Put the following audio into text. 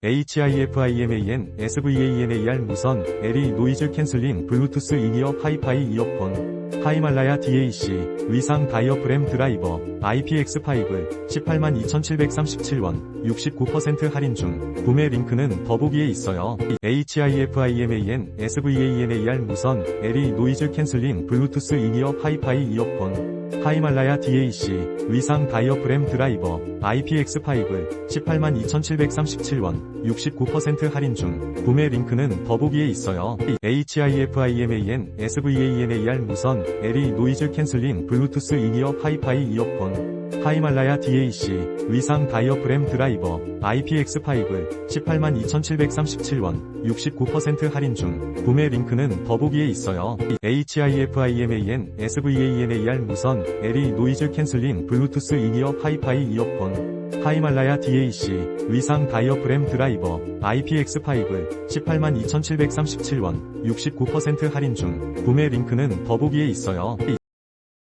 HIFIMAN SVANAR 무선 LE 노이즈 캔슬링 블루투스 인이어 하이파이 이어폰 하이말라야 DAC 위상 다이어프램 드라이버 IPX5 182,737원 69% 할인 중 구매 링크는 더보기에 있어요. HIFIMAN SVANAR 무선 LE 노이즈 캔슬링 블루투스 인이어 하이파이 이어폰 하이말라야 DAC 위상 다이어프램 드라이버 IPX5 182,737원 69% 할인 중 구매 링크는 더보기에 있어요. HIFIMAN SVANAR 무선 LE 노이즈 캔슬링 블루투스 인이어 하이파이 이어폰 하이말라야 DAC 위상 다이어프램 드라이버 IPX5 182,737원 69% 할인 중 구매 링크는 더보기에 있어요. HIFIMAN SVANAR 무선 LE 노이즈 캔슬링 블루투스 인이어 하이파이 이어폰 하이말라야 DAC 위상 다이어프램 드라이버 IPX5 182,737원 69% 할인 중 구매 링크는 더보기에 있어요.